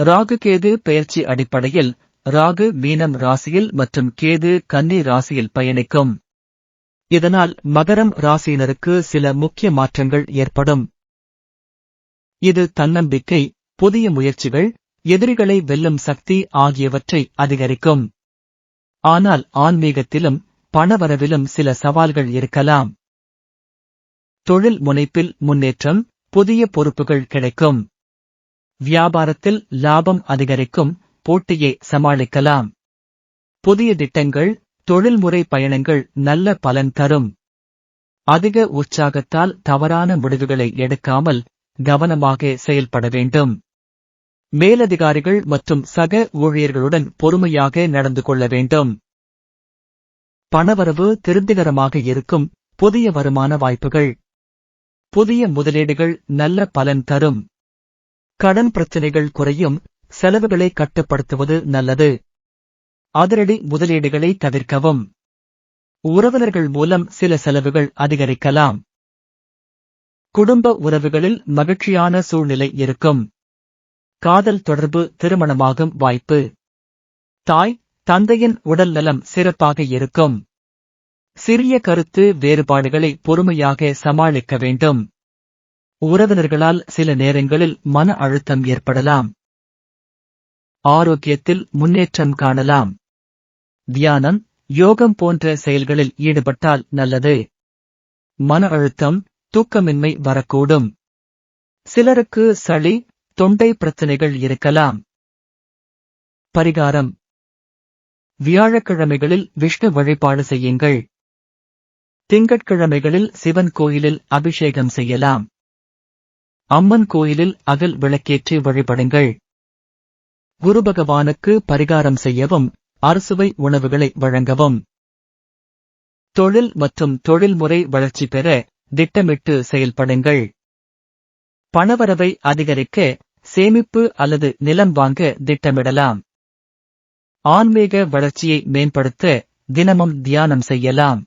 ராகு கேது பெயர்ச்சி அடிப்படையில் ராகு மீனம் ராசியில் மற்றும் கேது கன்னி ராசியில் பயணிக்கும். இதனால் மகரம் ராசியினருக்கு சில முக்கிய மாற்றங்கள் ஏற்படும். இது தன்னம்பிக்கை புதிய முயற்சிகள் எதிரிகளை வெல்லும் சக்தி ஆகியவற்றை அதிகரிக்கும். ஆனால் ஆன்மீகத்திலும் பணவரவிலும் சில சவால்கள் இருக்கலாம். தொழில் முனைப்பில் முன்னேற்றம் புதிய பொறுப்புகள் கிடைக்கும். வியாபாரத்தில் லாபம் அதிகரிக்கும் போட்டியை சமாளிக்கலாம். புதிய திட்டங்கள் தொழில்முறை பயணங்கள் நல்ல பலன் தரும். அதிக உற்சாகத்தால் தவறான முடிவுகளை எடுக்காமல் கவனமாக செயல்பட வேண்டும். மேலதிகாரிகள் மற்றும் சக ஊழியர்களுடன் பொறுமையாக நடந்து கொள்ள வேண்டும். பணவரவு திருப்திகரமாக இருக்கும் புதிய வருமான வாய்ப்புகள். புதிய முதலீடுகள் நல்ல பலன் தரும். கடன் பிரச்சனைகள் குறையும் செலவுகளை கட்டுப்படுத்துவது நல்லது. அதிரடி முதலீடுகளை தவிர்க்கவும். உறவினர்கள் மூலம் சில செலவுகள் அதிகரிக்கலாம். குடும்ப உறவுகளில் மகிழ்ச்சியான சூழ்நிலை இருக்கும். காதல் தொடர்பு திருமணமாகும் வாய்ப்பு. தாய் தந்தையின் உடல் நலம் சிறப்பாக இருக்கும். சிறிய கருத்து வேறுபாடுகளை பொறுமையாக சமாளிக்க வேண்டும். உறவினர்களால் சில நேரங்களில் மன அழுத்தம் ஏற்படலாம். ஆரோக்கியத்தில் முன்னேற்றம் காணலாம். தியானம் யோகம் போன்ற செயல்களில் ஈடுபட்டால் நல்லது. மன அழுத்தம் தூக்கமின்மை வரக்கூடும். சிலருக்கு சளி தொண்டை பிரச்சனைகள் இருக்கலாம். பரிகாரம். வியாழக்கிழமைகளில் விஷ்ணு வழிபாடு செய்யுங்கள். திங்கட்கிழமைகளில் சிவன் கோயிலில் அபிஷேகம் செய்யலாம். அம்மன் கோயிலில் அகல் விளக்கேற்றி வழிபடுங்கள். குரு பகவானுக்கு பரிகாரம் செய்யவும் அரசுவை உணவுகளை வழங்கவும். தொழில் மற்றும் தொழில்முறை வளர்ச்சி பெற திட்டமிட்டு செயல்படுங்கள். பணவரவை அதிகரிக்க சேமிப்பு அல்லது நிலம் வாங்க திட்டமிடலாம். ஆன்மீக வளர்ச்சியை மேம்படுத்த தினமும் தியானம் செய்யலாம்.